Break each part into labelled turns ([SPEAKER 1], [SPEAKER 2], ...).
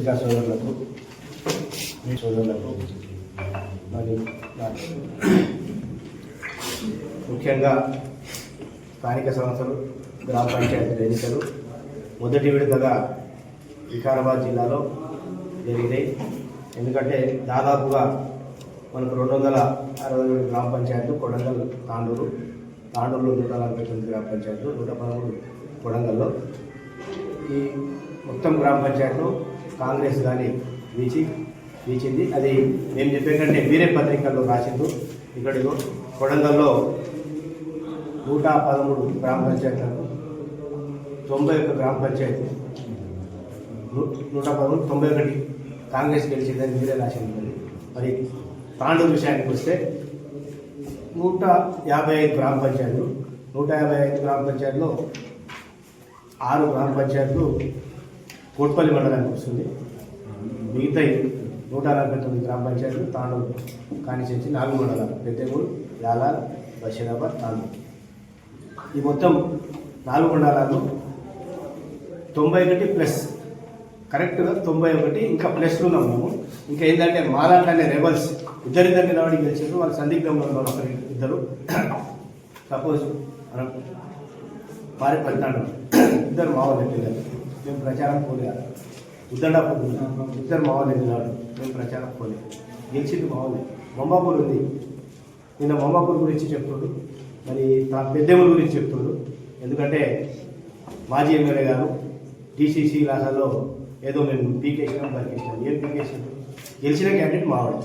[SPEAKER 1] పత్రికా సోదరులకు మీ సోదరులకు మరి ముఖ్యంగా స్థానిక సంస్థలు గ్రామ పంచాయతీ ఎన్నికలు మొదటి విడతగా వికారాబాద్ జిల్లాలో జరిగినాయి. ఎందుకంటే దాదాపుగా మనకు రెండు వందల అరవై ఏడు గ్రామ పంచాయతీలు కొడంగల్ తాండూరు. తాండూరులో నూట నలభై తొమ్మిది గ్రామ పంచాయతీలు నూట పదమూడు కొడంగల్లో. ఈ మొత్తం గ్రామ పంచాయతీలు కాంగ్రెస్ కానీ వీచి వీచింది. అది నేను చెప్పేటంటే వేరే పత్రికల్లో రాసిండు ఇక్కడిలో కొడంగల్లో నూట పదమూడు గ్రామ పంచాయతీలకు తొంభై ఒక్క గ్రామ పంచాయతీ. నూ- నూట పదమూడు తొంభై ఒకటి కాంగ్రెస్ గెలిచిందని మీరే రాసింది మరి మరి తాండూరు విషయానికి వస్తే నూట యాభై ఐదు గ్రామ పంచాయతీలు నూట యాభై ఐదు గ్రామ పంచాయతీలో ఆరు గ్రామ పంచాయతీలు కోట్పల్లి మండలానికి వస్తుంది. మిగతా నూట నలభై తొమ్మిది గ్రామ పంచాయతీలు తాండూరు కానిచేసి నాలుగు మండలాలు పెద్దగూడు యాలాల్ బషీరాబాద్ తాండూరు. ఈ మొత్తం నాలుగు మండలాలు తొంభై ఒకటి ప్లస్ కరెక్ట్గా తొంభై ఒకటి ఇంకా ప్లస్లో ఉన్నాం మేము. ఇంకా ఏంటంటే మాలాంటి రెబల్స్ ఇద్దరిద్దరు నిలబడి గెలిచారు. వాళ్ళు సందిగ్ధంలో ఉన్నారు ఒకరి ఇద్దరు. సపోజ్ మనం వారి ఇద్దరు మావోలు పిల్లలు మేము ప్రచారం పోలేదు. ఉద్దండాపూర్ ఇద్దరు మావలేదు నాడు మేము ప్రచారం పోలేదు. గెలిచింది మావోలే. మొంబాపూర్ ఉంది. నిన్న మొంబాపూర్ గురించి చెప్తుండు. మరి నా పెద్దెమ్మల గురించి చెప్తుండు. ఎందుకంటే మాజీ ఎమ్మెల్యే గారు డీసీసీ లాసాలో ఏదో మేము పీకేసినాం పరికేసినాం ఏం పీకేసినాం గెలిచిన క్యాండిడేట్ మావాడు.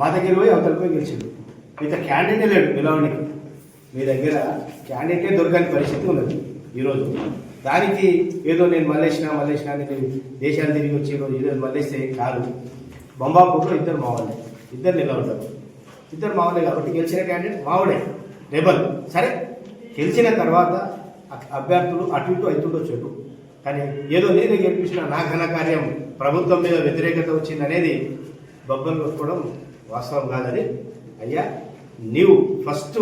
[SPEAKER 1] మా దగ్గర పోయి అవతల పోయి గెలిచిండు. మిగతా క్యాండిడేటే లేడు నిలవడానికి మీ దగ్గర క్యాండిడేటే దొరకని పరిస్థితి ఉన్నది ఈరోజు. దానికి ఏదో నేను మల్లేసిన మల్లేసిన అని నేను దేశాలు తిరిగి వచ్చి ఈరోజు మళ్ళేస్తే కాదు. బొంబాపూర్లో ఇద్దరు మావాళ్ళే ఇద్దరు నిలబడ్డారు ఇద్దరు మావాళ్ళే కాబట్టి గెలిచిన క్యాండిడేట్ మావుడే. రెబల్. సరే. గెలిచిన తర్వాత అభ్యర్థులు అటు ఇటు అవుతుండొచ్చు అటు. కానీ ఏదో నేనే గెలిపించిన నా ఘనకార్యం ప్రభుత్వం మీద వ్యతిరేకత వచ్చింది అనేది బొబ్బలు కొట్టుకోవడం వాస్తవం కాదని అయ్యా నీవు ఫస్ట్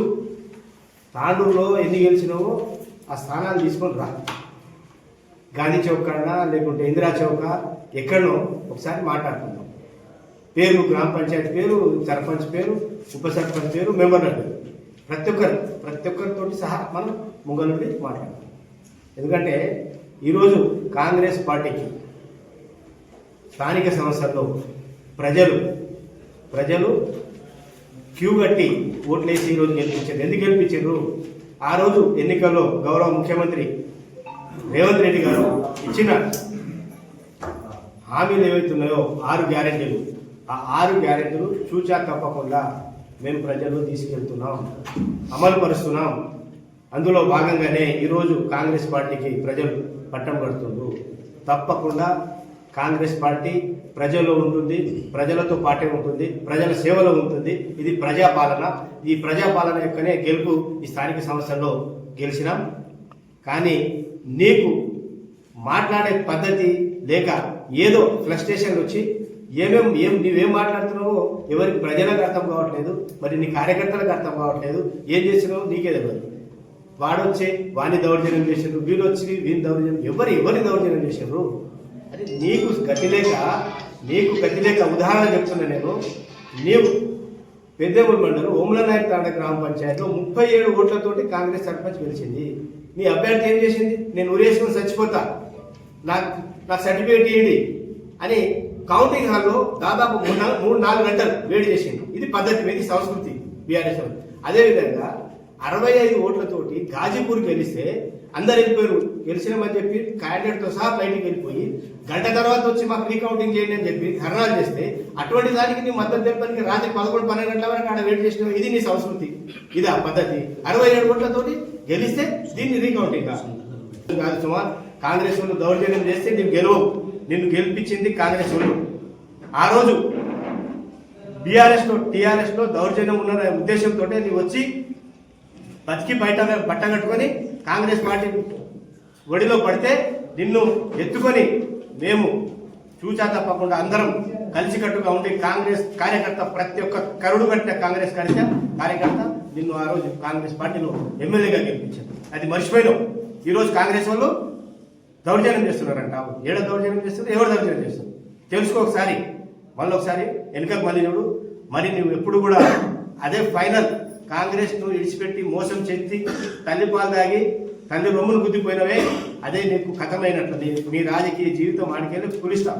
[SPEAKER 1] తాండూరులో ఎన్ని గెలిచినావో ఆ స్థానాలు తీసుకొని రా. గాంధీ చౌక్ అన్నా లేకుంటే ఇందిరా చౌక ఎక్కడనో ఒకసారి మాట్లాడుకుందాం. పేరు గ్రామ పంచాయతీ పేరు సర్పంచ్ పేరు ఉప సర్పంచ్ పేరు మెంబర్ల పేరు. ప్రతి ఒక్కరు ప్రతి ఒక్కరితో సహా మనం ముంగల్ నుండి మాట్లాడతాం ఎందుకంటే ఈరోజు కాంగ్రెస్ పార్టీకి స్థానిక సంస్థల్లో ప్రజలు ప్రజలు క్యూ కట్టి ఓట్లేసి ఈరోజు గెలిపించారు. ఎందుకు గెలిపించారు? ఆ రోజు ఎన్నికల్లో గౌరవ ముఖ్యమంత్రి రేవంత్ రెడ్డి గారు ఇచ్చిన హామీలు ఏవైతున్నాయో ఆరు గ్యారెంటీలు. ఆ ఆరు గ్యారెంటీలు చూచా తప్పకుండా మేము ప్రజలు తీసుకెళ్తున్నాం అమలు పరుస్తున్నాం. అందులో భాగంగానే ఈరోజు కాంగ్రెస్ పార్టీకి ప్రజలు పట్టం కడుతుండ్రు. తప్పకుండా కాంగ్రెస్ పార్టీ ప్రజల్లో ఉంటుంది ప్రజలతో పాటే ఉంటుంది ప్రజల సేవలో ఉంటుంది. ఇది ప్రజాపాలన. ఈ ప్రజాపాలన యొక్కనే గెలుపు ఈ స్థానిక సంస్థల్లో గెలిచినాం. కానీ నీకు మాట్లాడే పద్ధతి లేక ఏదో ఫ్రస్ట్రేషన్ వచ్చి ఏమేం ఏం నువ్వేం మాట్లాడుతున్నావో ఎవరికి ప్రజలకు అర్థం కావట్లేదు మరి నీ కార్యకర్తలకు అర్థం కావట్లేదు ఏం చేసినావో నీకే తెలియదు. వాడొచ్చే వాణ్ణి దౌర్జన్యం చేశారు వీళ్ళు వచ్చి వీని దౌర్జన్యం ఎవరు ఎవరిని దౌర్జన్యం చేశారు అరే నీకు గతి లేక నీకు గతి లేక ఉదాహరణ చెప్తున్నా నేను. నీవు పెద్దేముడి మండలం ఓముల నాయక్ తాండ గ్రామ పంచాయతీలో ముప్పై ఏడు ఓట్లతోటి కాంగ్రెస్ సర్పంచ్ గెలిచింది. నీ అభ్యర్థి ఏం చేసింది? నేను ఉరేసుకుని చచ్చిపోతా. నాకు నాకు సర్టిఫికేట్ ఇవ్వండి అని కౌంటింగ్ హాల్లో దాదాపు మూడు నాలుగు మూడు నాలుగు గంటలు వేడి చేసింది ఇది పద్ధతి ఇది సంస్కృతి బీఆర్ఎస్ అదేవిధంగా అరవై ఐదు ఓట్లతోటి గాజీపూర్కి వెళిస్తే అందరు వెళ్ళిపోయారు గెలిచినామని చెప్పి క్యాండిడేట్తో సహా బయటికి వెళ్ళిపోయి గంట తర్వాత వచ్చి మాకు రీకౌంటింగ్ చేయండి అని చెప్పి ధర్నాలు చేస్తే అటువంటి దానికి నీ మద్దతు తెప్పడానికి రాత్రి పదకొండు పన్నెండు గంటల వరకు ఆడ వెయిట్ చేసిన ఇది నీ సంస్కృతి ఆ పద్ధతి. అరవై ఏడు గంటలతోటి గెలిస్తే దీన్ని రీకౌంటింగ్ కాదు సుమార్ కాంగ్రెస్ వాళ్ళు దౌర్జన్యం చేస్తే నీవు గెలవవు. నిన్ను గెలిపించింది కాంగ్రెస్ వాళ్ళు. ఆ రోజు బీఆర్ఎస్లో టీఆర్ఎస్లో దౌర్జన్యం ఉన్న ఉద్దేశంతో నీవు వచ్చి బతికి బయట బట్ట కట్టుకొని కాంగ్రెస్ పార్టీ ఒడిలో పడితే నిన్ను ఎత్తుకొని మేము చూచా తప్పకుండా అందరం కలిసికట్టుగా ఉండి కాంగ్రెస్ కార్యకర్త ప్రతి ఒక్క కరుడు కట్టిన కాంగ్రెస్ కార్యకర్త కార్యకర్త నిన్ను ఆ రోజు కాంగ్రెస్ పార్టీలో ఎమ్మెల్యేగా గెలిపించారు. అది మర్చిపోయినావు ఈరోజు కాంగ్రెస్ వాళ్ళు దౌర్జన్యం చేస్తున్నారంట. ఏడ దౌర్జన్యం చేస్తున్నారు? ఎవరు దౌర్జన్యం చేస్తున్నారు? తెలుసుకో ఒకసారి. మళ్ళీ ఒకసారి వెనుకకు మళ్ళీ చూడు. మరి నువ్వు ఎప్పుడు కూడా అదే ఫైనల్ కాంగ్రెస్ను విడిచిపెట్టి మోసం చేసి తల్లి పాలు తాగి తల్లి రొమ్మును గుద్దిపోయినవే అదే నీకు కథమైనట్లు. నీ నీ రాజకీయ జీవితం ఆడికెళ్ళి పులిస్తావు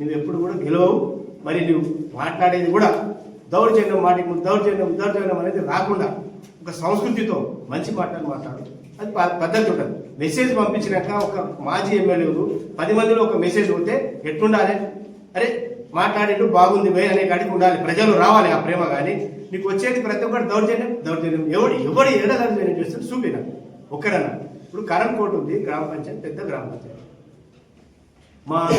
[SPEAKER 1] నువ్వు ఎప్పుడు కూడా గెలవవు మరి నువ్వు మాట్లాడేది కూడా దౌర్జన్యం మాటి దౌర్జన్యం దౌర్జన్యం అనేది రాకుండా ఒక సంస్కృతితో మంచి మాటలు మాట్లాడు. అది ప- పద్ధతి ఉంటుంది. మెసేజ్ పంపించినాక ఒక మాజీ ఎమ్మెల్యేకు పది మందిలో ఒక మెసేజ్ ఉంటే ఎట్లుండాలి? అరే మాట్లాడిండు బాగుంది భయ అనే కాడికి ఉండాలి. ప్రజలు రావాలి ఆ ప్రేమ కానీ నీకు వచ్చేది ప్రతి ఒక్కటి దౌర్జన్యం దౌర్జన్యం. ఎవడు ఎవడు ఏడ దౌర్జన్యం చేస్తాడు? చూపిన. ఒక్కడన్నా. ఇప్పుడు కరణ్ కోర్టు ఉంది గ్రామ పంచాయతీ పెద్ద గ్రామ పంచాయతీ. మా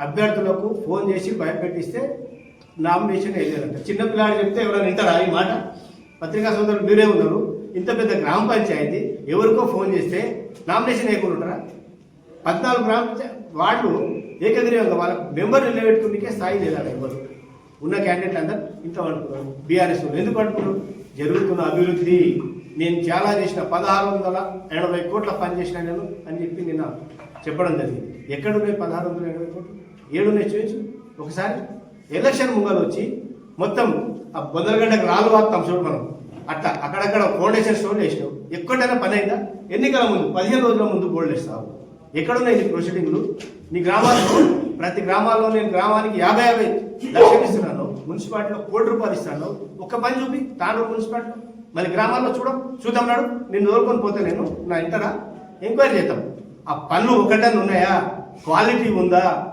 [SPEAKER 1] అభ్యర్థులకు ఫోన్ చేసి భయపెట్టిస్తే నామినేషన్ వేయలేదంట. చిన్నపిల్లాడు చెప్తే ఎవరైనా వింటారా ఈ మాట? పత్రికా సోదరులు మీరే ఉన్నారు. ఇంత పెద్ద గ్రామ పంచాయతీ ఎవరికో ఫోన్ చేస్తే నామినేషన్ వేయకుండా ఉంటారా? పద్నాలుగు గ్రామ పంచా- వాళ్ళు ఏకగ్రీవంగా వాళ్ళ మెంబర్ నిలబెట్టుకునే స్థాయి లేదా ఎవరు. ఉన్న క్యాండిడేట్ అందరు ఇంత అనుకున్నారు బీఆర్ఎస్ ఎందుకు అంటున్నారు జరుగుతున్న అభివృద్ధి. నేను చాలా చేసిన పదహారు వందల ఎనభై కోట్ల పని చేసిన నేను అని చెప్పి నిన్న చెప్పడం జరిగింది. ఎక్కడున్నాయి పదహారు వందల ఎనభై కోట్లు? ఏడున్నాయి చూపించు. ఒకసారి ఎలక్షన్ ముంగలు వచ్చి మొత్తం ఆ బొందలగడ్డకు రాళ్ళు వాస్తాం చూడు మనం. అట్లా అక్కడక్కడ ఫౌండేషన్ స్టోన్ వేసినావు ఎక్కడైనా పని అయిందా? ఎన్నికల ముందు పదిహేను రోజుల ముందు గోల్డ్ వేస్తావు. ఎక్కడున్నాయి నీ ప్రొసీడింగ్లు నీ గ్రామాల్లో ప్రతి గ్రామాల్లో నేను గ్రామానికి యాభై యాభై లక్షలు ఇస్తున్నాను. మున్సిపాలిటీలో కోటి రూపాయలు ఇస్తాను. ఒక్క పని చూపి తాను మున్సిపాలిటీ మళ్ళీ గ్రామాల్లో చూడం చూద్దాం నాడు. నిన్ను ఓరుకొని పోతే నేను నా ఇంటరా? ఎంక్వైరీ చేద్దాం. ఆ పనులు ఒకటని ఉన్నాయా? క్వాలిటీ ఉందా?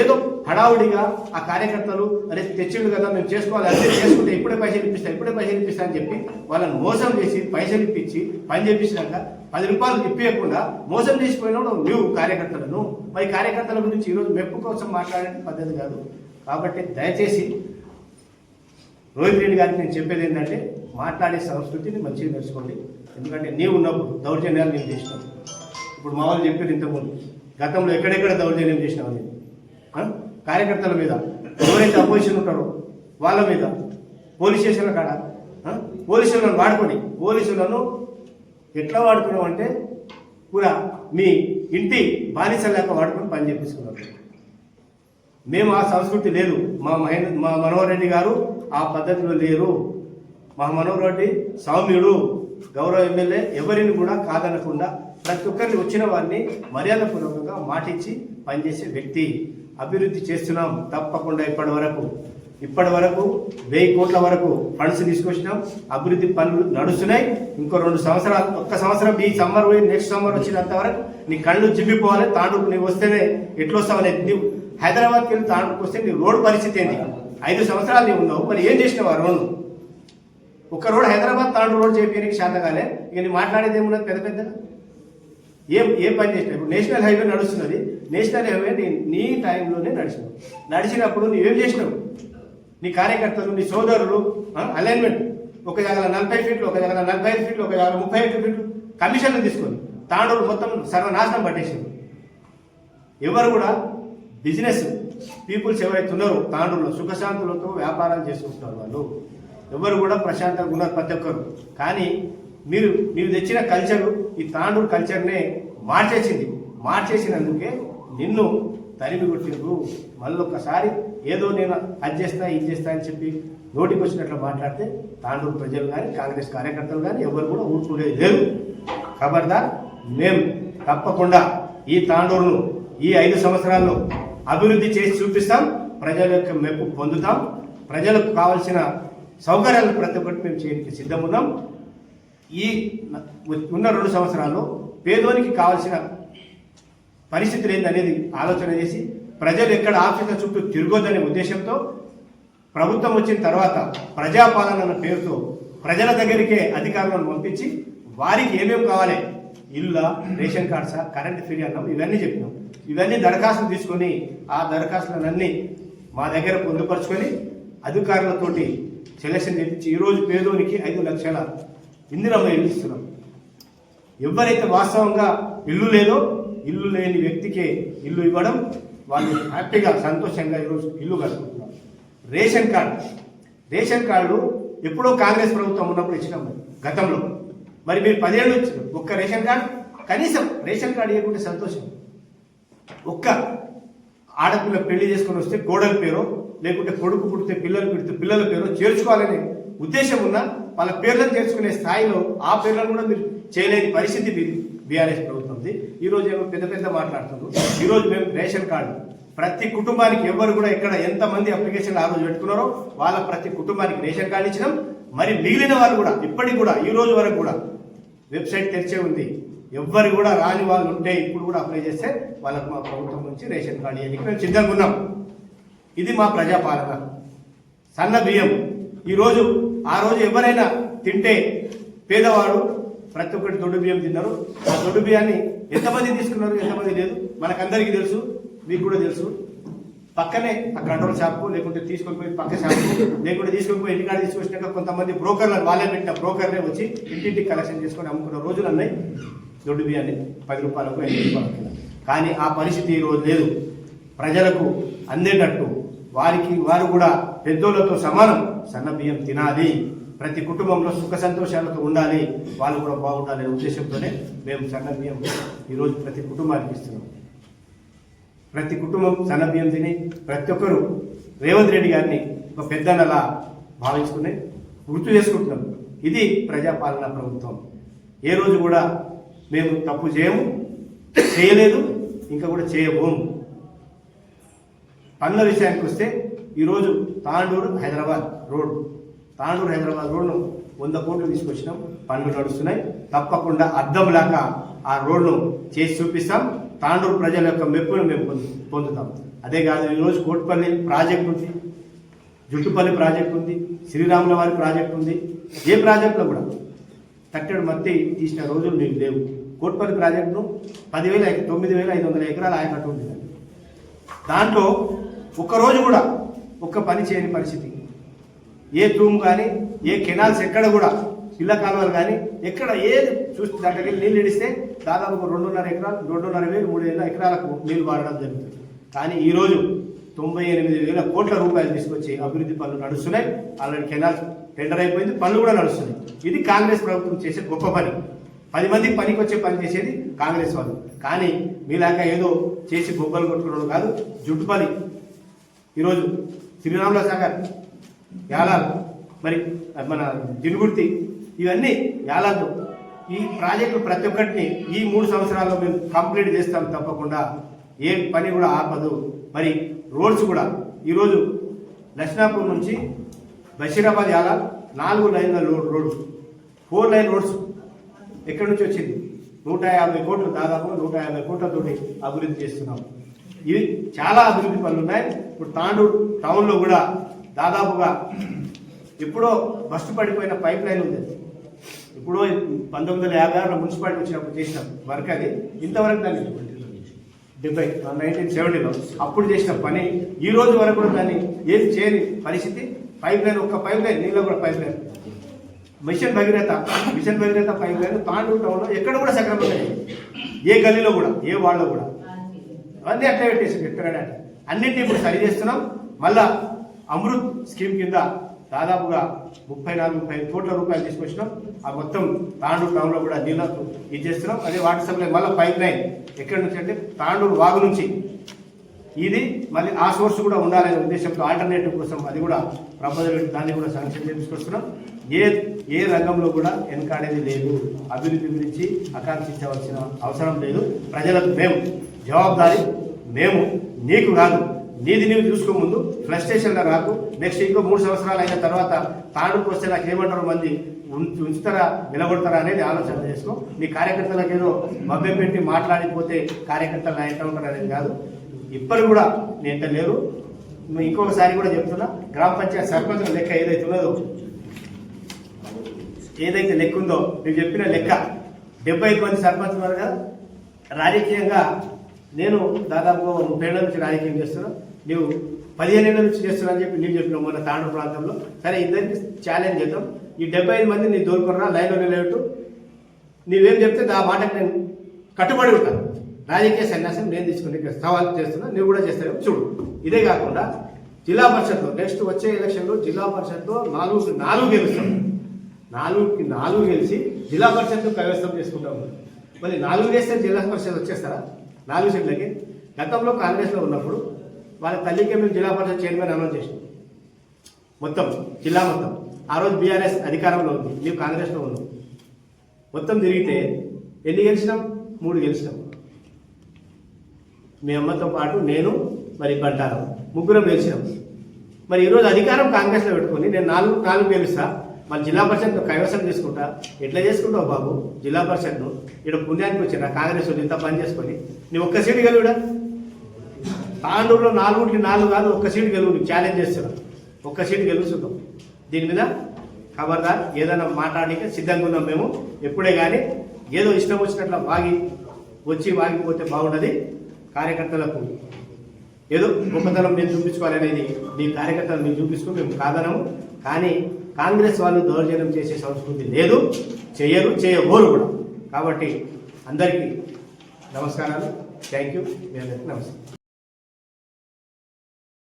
[SPEAKER 1] ఏదో హడావుడిగా ఆ కార్యకర్తలు అరే తెచ్చిండు కదా మేము చేసుకోవాలి అదే చేసుకుంటే ఇప్పుడే పైసలు ఇప్పిస్తాను ఇప్పుడే పైసలు ఇప్పిస్తా అని చెప్పి వాళ్ళని మోసం చేసి పైసలు ఇప్పించి పని చేపించినాక పది రూపాయలు ఇప్పించకుండా మోసం చేసిపోయినప్పుడు నువ్వు కార్యకర్తలను. మరి కార్యకర్తల గురించి ఈరోజు మెప్పు కోసం మాట్లాడే పద్ధతి కాదు. కాబట్టి దయచేసి రోహిత్ రెడ్డి గారికి నేను చెప్పేది ఏంటంటే మాట్లాడే సంస్కృతిని మంచిగా నేర్చుకోండి. ఎందుకంటే నీవు ఉన్నప్పుడు దౌర్జన్యాలు నేను చేసినావు. ఇప్పుడు మా వాళ్ళు చెప్పారు ఇంతకుముందు గతంలో ఎక్కడెక్కడ దౌర్జన్యం చేసినావు నేను కార్యకర్తల మీద. ఎవరైతే అపోజిషన్ ఉంటారో వాళ్ళ మీద. పోలీస్ స్టేషన్ల కాడ. పోలీసులను వాడుకొని పోలీసులను ఎట్లా వాడుకున్నాం అంటే కూడా మీ ఇంటి బానిస లేక వాడుకొని పని చేపిస్తున్నారు. మేము ఆ సంస్కృతి లేదు. మా మహేంద్ర మా మనోహర్ రెడ్డి గారు ఆ పద్ధతిలో లేరు. మా మనోహర్ రెడ్డి సౌమ్యుడు గౌరవ ఎమ్మెల్యే ఎవరిని కూడా కాదనకుండా ప్రతి ఒక్కరిని వచ్చిన వారిని మర్యాదపూర్వకంగా మాటిచ్చి పనిచేసే వ్యక్తి. అభివృద్ధి చేస్తున్నాం తప్పకుండా ఇప్పటి వరకు. ఇప్పటి వరకు వెయ్యి కోట్ల వరకు ఫండ్స్ తీసుకొచ్చినాం. అభివృద్ధి పనులు నడుస్తున్నాయి. ఇంకో రెండు సంవత్సరాలు ఒక్క సంవత్సరం ఈ సమ్మర్ పోయి నెక్స్ట్ సమ్మర్ వచ్చినంత వరకు నీ కళ్ళు చిబ్బిపోవాలి తాండూకు నీవు వస్తేనే ఎట్లా వస్తావని నీవు హైదరాబాద్కి వెళ్ళి తాండూకు వస్తే నీ రోడ్డు పరిస్థితి ఏంటి ఐదు సంవత్సరాలు నీవు ఉన్నావు. మరి ఏం చేసినావు ఆ రోడ్డు ఒక్క రోడ్ హైదరాబాద్ తాండూ రోడ్ చేపించడానికి శాతకాలే ఇక నీ మాట్లాడేది ఏమున్నది పెద్ద పెద్ద? ఏం ఏం పని చేసినా ఇప్పుడు నేషనల్ హైవే నడుస్తున్నది. నేషనల్ హైవే నీ నీ టైంలోనే నడిచినావు. నడిచినప్పుడు నువ్వేం చేసినావు? నీ కార్యకర్తలు నీ సోదరులు అలైన్మెంట్ ఒక జాగల నలభై ఫీట్లు ఒక జాగల నలభై ఐదు ఫీట్లు ఒక జాగల ముప్పై ఐదు ఫీట్లు కమిషన్లు తీసుకొని తాండూరు మొత్తం సర్వనాశనం పట్టేసింది. ఎవరు కూడా బిజినెస్ పీపుల్స్ ఎవరైతే ఉన్నారో తాండూరులో సుఖశాంతులతో వ్యాపారాలు చేసుకుంటారు వాళ్ళు. ఎవరు కూడా ప్రశాంతంగా ఉన్నారు ప్రతి ఒక్కరు. కానీ మీరు మీరు తెచ్చిన కల్చరు ఈ తాండూరు కల్చర్నే మార్చేసింది. మార్చేసినందుకే నిన్ను తరిమి కొట్టిండ్రు. మళ్ళొక్కసారి ఏదో నేను అది చేస్తా ఇది చేస్తా అని చెప్పి నోటికి వచ్చినట్లు మాట్లాడితే తాండూరు ప్రజలు కానీ కాంగ్రెస్ కార్యకర్తలు కానీ ఎవరు కూడా ఊరుకునేది లేదు ఖబర్దార్ మేము తప్పకుండా ఈ తాండూరును ఈ ఐదు సంవత్సరాల్లో అభివృద్ధి చేసి చూపిస్తాం. ప్రజల యొక్క మెప్పు పొందుతాం. ప్రజలకు కావాల్సిన సౌకర్యాలు ప్రతి ఒక్కటి మేము చేయడానికి సిద్ధం ఉన్నాం ఈ ఉన్న రెండు సంవత్సరాల్లో పేదోనికి కావాల్సిన పరిస్థితులు ఏందనేది ఆలోచన చేసి ప్రజలు ఎక్కడ ఆఫీసుల చుట్టూ తిరగొద్దనే ఉద్దేశంతో ప్రభుత్వం వచ్చిన తర్వాత ప్రజాపాలన అన్న పేరుతో ప్రజల దగ్గరికే అధికారులను పంపించి వారికి ఏమేమి కావాలి? ఇల్లా రేషన్ కార్డ్సా కరెంట్ ఫ్రీ అన్నాం ఇవన్నీ చెప్పినాం. ఇవన్నీ దరఖాస్తులు తీసుకొని ఆ దరఖాస్తులన్నీ మా దగ్గర పొందుపరుచుకొని అధికారులతోటి సెలక్షన్ చేయించి ఈరోజు పేదోనికి ఐదు లక్షల ఇందిరమ్మ ఇల్లు ఇస్తున్నాం. ఎవరైతే వాస్తవంగా ఇల్లు లేదో ఇల్లు లేని వ్యక్తికే ఇల్లు ఇవ్వడం వాళ్ళు హ్యాపీగా సంతోషంగా ఈరోజు ఇల్లు కట్టుకుంటున్నారు. Ration card. రేషన్ కార్డు ఎప్పుడో కాంగ్రెస్ ప్రభుత్వం ఉన్నప్పుడు ఇచ్చినాం మరి గతంలో. మరి మీరు పదేళ్ళు ఇచ్చారు ఒక్క రేషన్ కార్డు కనీసం రేషన్ కార్డు ఇవ్వకుంటే సంతోషం. ఒక్క ఆడపిల్ల పెళ్ళి చేసుకొని వస్తే గోడల పేరు లేకుంటే కొడుకు పుడితే పిల్లలు పుడితే పిల్లల పేరు చేర్చుకోవాలనే ఉద్దేశం ఉన్న వాళ్ళ పేర్లను చేర్చుకునే స్థాయిలో ఆ పేర్లను కూడా మీరు చేయలేని పరిస్థితి మీది బీఆర్ఎస్ ప్రభుత్వం ఉంది. ఈరోజు ఏమో పెద్ద పెద్ద మాట్లాడుతున్నారు. ఈరోజు మేము రేషన్ కార్డు. ప్రతి కుటుంబానికి ఎవరు కూడా ఎక్కడ ఎంతమంది అప్లికేషన్లు ఆ రోజు పెట్టుకున్నారో వాళ్ళ ప్రతి కుటుంబానికి రేషన్ కార్డు ఇచ్చినాం. మరి మిగిలిన వాళ్ళు కూడా ఇప్పటికి కూడా ఈ రోజు వరకు కూడా వెబ్సైట్ తెరిచే ఉంది. ఎవ్వరు కూడా రాని వాళ్ళు ఉంటే ఇప్పుడు కూడా అప్లై చేస్తే వాళ్ళకు మా ప్రభుత్వం నుంచి రేషన్ కార్డు ఇవ్వడానికి మేము సిద్ధంగా ఉన్నాం. ఇది మా ప్రజాపాలన. సన్న బియ్యం. ఈరోజు ఆ రోజు ఎవరైనా తింటే పేదవాడు ప్రతి ఒక్కటి దొడ్డు బియ్యం తిన్నారు. ఆ దొడ్డు బియ్యాన్ని ఎంతమంది తీసుకున్నారు ఎంతమంది లేదు? మనకందరికీ తెలుసు మీకు కూడా తెలుసు. పక్కనే ఆ కంట్రోల్ షాప్ లేకుంటే తీసుకొని పోయి పక్క షాప్ లేకుంటే తీసుకొని పోయి ఇంటికాడ తీసుకొచ్చినాక కొంతమంది బ్రోకర్లు వాళ్ళే పెట్టిన బ్రోకర్లే వచ్చి ఇంటింటికి కలెక్షన్ చేసుకొని అమ్ముకున్న రోజులు అన్నాయి. దొడ్డు బియ్యాన్ని పది రూపాయలకు ఎనిమిది రూపాయలకు కానీ ఆ పరిస్థితి ఈరోజు రోజు లేదు. ప్రజలకు అందేటట్టు వారికి వారు కూడా పెద్దోళ్ళతో సమానం. సన్న బియ్యం తినాలి. ప్రతి కుటుంబంలో సుఖ సంతోషాలతో ఉండాలి వాళ్ళు కూడా బాగుండాలనే ఉద్దేశంతోనే మేము సన్న బియ్యం ఈరోజు ప్రతి కుటుంబానికి ఇస్తున్నాం. ప్రతి కుటుంబం సన్న బియ్యం తిని ప్రతి ఒక్కరూ రేవంత్ రెడ్డి గారిని ఒక పెద్దనలా భావించుకుని గుర్తు చేసుకుంటున్నాం. ఇది ప్రజాపాలన ప్రభుత్వం. ఏ రోజు కూడా మేము తప్పు చేయము చేయలేదు ఇంకా కూడా చేయబోము. పనుల విషయానికి వస్తే ఈరోజు తాండూరు హైదరాబాద్ రోడ్. తాండూరు హైదరాబాద్ రోడ్ను వంద కోట్లు తీసుకొచ్చినాం. పనులు నడుస్తున్నాయి. తప్పకుండా అద్దంలాగా ఆ రోడ్ను చేసి చూపిస్తాం. తాండూరు ప్రజల యొక్క మెప్పును మేము పొందు- పొందుతాం. అదే కాదు ఈరోజు కోట్పల్లి ప్రాజెక్ట్ ఉంది. జుట్టుపల్లి ప్రాజెక్ట్ ఉంది. శ్రీరాముల వారి ప్రాజెక్ట్ ఉంది. ఏ ప్రాజెక్టులో కూడా తట్టెడు మత్తి తీసిన రోజులు మీకు లేవు. కోట్పల్లి ప్రాజెక్టును పదివేల తొమ్మిది వేల ఐదు వందల ఎకరాలు ఆయకట్టు ఉంది. దాంట్లో ఒక్కరోజు కూడా ఒక్క పని చేయని పరిస్థితి. ఏ తూము కానీ ఏ కెనాల్స్ ఎక్కడ కూడా పిల్ల కాలువలు కానీ ఎక్కడ ఏది చూస్తే దాంట్లోకి వెళ్ళి నీళ్ళు ఇడిస్తే దాదాపు ఒక రెండున్నర ఎకరాలు రెండున్నర వేలు మూడు వేల ఎకరాలకు నీళ్ళు వాడడం జరుగుతుంది. కానీ ఈరోజు తొంభై ఎనిమిది వేల కోట్ల రూపాయలు తీసుకొచ్చి అభివృద్ధి పనులు నడుస్తున్నాయి. ఆల్రెడీ కెనాల్స్ టెండర్ అయిపోయింది పనులు కూడా నడుస్తున్నాయి. ఇది కాంగ్రెస్ ప్రభుత్వం చేసే గొప్ప పని. పది మందికి పనికి వచ్చే పని చేసేది కాంగ్రెస్ వాళ్ళు. కానీ మీలాగా ఏదో చేసి బొబ్బలు కొట్టుకోవడం కాదు జుట్టుపల్లి ఈరోజు శ్రీరాముల సాగర్ యాలాలు మరి మన దినుగుర్తి ఇవన్నీ యాలాలు ఈ ప్రాజెక్టు ప్రతి ఒక్కటిని ఈ మూడు సంవత్సరాల్లో మేము కంప్లీట్ చేస్తాం తప్పకుండా. ఏ పని కూడా ఆపదు. మరి రోడ్స్ కూడా. ఈరోజు దక్షిణాపూర్ నుంచి బషీరాబాద్ యాలా నాలుగు లైన్ల road roads four lane roads ఎక్కడి నుంచి వచ్చింది? నూట యాభై కోట్లు దాదాపు నూట యాభై కోట్లతోటి అభివృద్ధి చేస్తున్నాం. ఇవి చాలా అభివృద్ధి పనులు ఉన్నాయి. ఇప్పుడు తాండూరు టౌన్లో కూడా దాదాపుగా ఎప్పుడో బస్సు పడిపోయిన పైప్ లైన్ ఉంది. ఇప్పుడు పంతొమ్మిది వందల యాభై ఆరులో మున్సిపాలిటీ వచ్చినప్పుడు చేసిన వర్క్ అది. ఇంతవరకు దాన్ని డెబ్బై నైన్టీన్ సెవెంటీలో అప్పుడు చేసిన పని. ఈ రోజు వరకు కూడా దాన్ని ఏది చేయని పరిస్థితి. పైప్ లైన్ ఒక్క పైప్ లైన్ నీళ్ళ కూడా pipeline. Mission Bhagiratha mission Bhagiratha pipeline Tandur టౌన్లో ఎక్కడ కూడా సక్రమంగా ఏ గల్లీలో కూడా ఏ వాళ్ళలో కూడా. అవన్నీ అట్లా పెట్టేసి ఎక్కడ అన్నింటినీ ఇప్పుడు సరి చేస్తున్నాం. మళ్ళా అమృత్ స్కీమ్ కింద దాదాపుగా ముప్పై నాలుగు ముప్పై ఐదు కోట్ల రూపాయలు తీసుకొచ్చినాం. ఆ మొత్తం తాండూరు టౌన్లో కూడా నీళ్ళకు ఇది చేస్తున్నాం అదే వాటర్ సప్లై మళ్ళీ పైప్ లైన్ ఎక్కడి నుంచి అంటే తాండూరు వాగు నుంచి. ఇది మళ్ళీ ఆ సోర్స్ కూడా ఉండాలనే ఉద్దేశంతో ఆల్టర్నేటివ్ కోసం అది కూడా ప్రపోజల్ దాన్ని కూడా శాంక్షన్ చేసుకొస్తున్నాం ఏ ఏ రంగంలో కూడా వెనకాడేది లేదు. అభివృద్ధి గురించి ఆకాంక్షించవలసిన అవసరం లేదు. ప్రజలకు మేము జవాబారి మేము నీకు కాదు. నీది నీవు చూసుకో ముందు ఫ్రస్ట్రేషన్గా రాకు. నెక్స్ట్ ఇంకో మూడు సంవత్సరాలు అయిన తర్వాత తాడుకు వస్తే నాకు ఏమంటారు మంది? ఉంచుతారా? నిలబడతారా అనేది ఆలోచన చేసుకో. నీ కార్యకర్తలకు ఏదో మభ్యం పెట్టి మాట్లాడిపోతే కార్యకర్తలు ఎంత ఉంటారు అనేది కాదు. ఇప్పటికి కూడా నేను లేరు. ఇంకొకసారి కూడా చెప్తున్నా గ్రామ పంచాయతీ సర్పంచ్ లెక్క ఏదైతే ఉన్నదో ఏదైతే లెక్క ఉందో నేను చెప్పిన లెక్క డెబ్బై ఐదు మంది సర్పంచ్ ఉన్నారు కదా. రాజకీయంగా నేను దాదాపు ముప్పై ఏళ్ళ నుంచి రాజకీయం చేస్తున్నా. నువ్వు పదిహేను ఏళ్ళ నుంచి చేస్తున్నా అని చెప్పి నేను చెప్పినావు మన తాండూరు ప్రాంతంలో. సరే ఇద్దరికి ఛాలెంజ్ చేద్దాం. ఈ డెబ్బై ఐదు మంది నీ దోలుకున్నా లైన్లో నిలబెట్టు. నీవేం చెప్తే ఆ మాటకు నేను కట్టుబడి ఉంటాను రాజకీయ సన్యాసం నేను తీసుకుని సవాల్ చేస్తున్నా నువ్వు కూడా చేస్తావు చూడు. ఇదే కాకుండా జిల్లా పరిషత్లో నెక్స్ట్ వచ్చే ఎలక్షన్లో జిల్లా పరిషత్లో నాలుగు నాలుగు గెలుస్తాం. నాలుగుకి నాలుగు గెలిచి జిల్లా పరిషత్ కైవసం చేసుకుంటాం. మళ్ళీ నాలుగు వేస్తే జిల్లా పరిషత్ వచ్చేస్తారా? నాలుగు సీట్లకి. గతంలో కాంగ్రెస్లో ఉన్నప్పుడు వాళ్ళ తల్లికే మేము జిల్లా పరిషత్ చైర్మన్ అనౌన్స్ చేసింది మొత్తం జిల్లా మొత్తం. ఆ రోజు బీఆర్ఎస్ అధికారంలో ఉంది. మేము కాంగ్రెస్లో ఉన్నాం. మొత్తం తిరిగితే ఎన్ని గెలిచినాం? మూడు గెలిచినాం. మీ అమ్మతో పాటు నేను మరి బంటారం. ముగ్గురం గెలిచినాం. మరి ఈరోజు అధికారం కాంగ్రెస్లో పెట్టుకొని నేను నాలుగు నాలుగు గెలుస్తా. మళ్ళీ జిల్లా పరిషత్ కైవసం తీసుకుంటా ఎట్లా చేసుకుంటావు బాబు? జిల్లా పరిషత్ను. ఇక్కడ పుణ్యానికి వచ్చిన కాంగ్రెస్ ఇంత పని చేసుకొని. నీ ఒక్క సీటు గెలువుడా తాండూరులో నాలుగుకి నాలుగు కాదు ఒక్క సీటు గెలువు నీకు ఛాలెంజ్ చేస్తున్నా. ఒక్క సీటు గెలుస్తున్నాం. దీని మీద ఖబర్దార్ ఏదైనా మాట్లాడడానికి సిద్ధంగా ఉన్నాం మేము. ఎప్పుడే కానీ ఏదో ఇష్టం వచ్చినట్లు వాగి వచ్చి వాగిపోతే బాగుండదు. కార్యకర్తలకు ఏదో గొప్పతనం మేము చూపించుకోవాలనేది మీ కార్యకర్తలు మేము చూపిస్తూ మేము కాదనము. కానీ కాంగ్రెస్ వాళ్ళు దౌర్జన్యం చేసే సంస్కృతి లేదు. చేయరు చేయబోరు కూడా. కాబట్టి అందరికీ నమస్కారాలు. థ్యాంక్ యూ మీ అందరికీ నమస్కారం.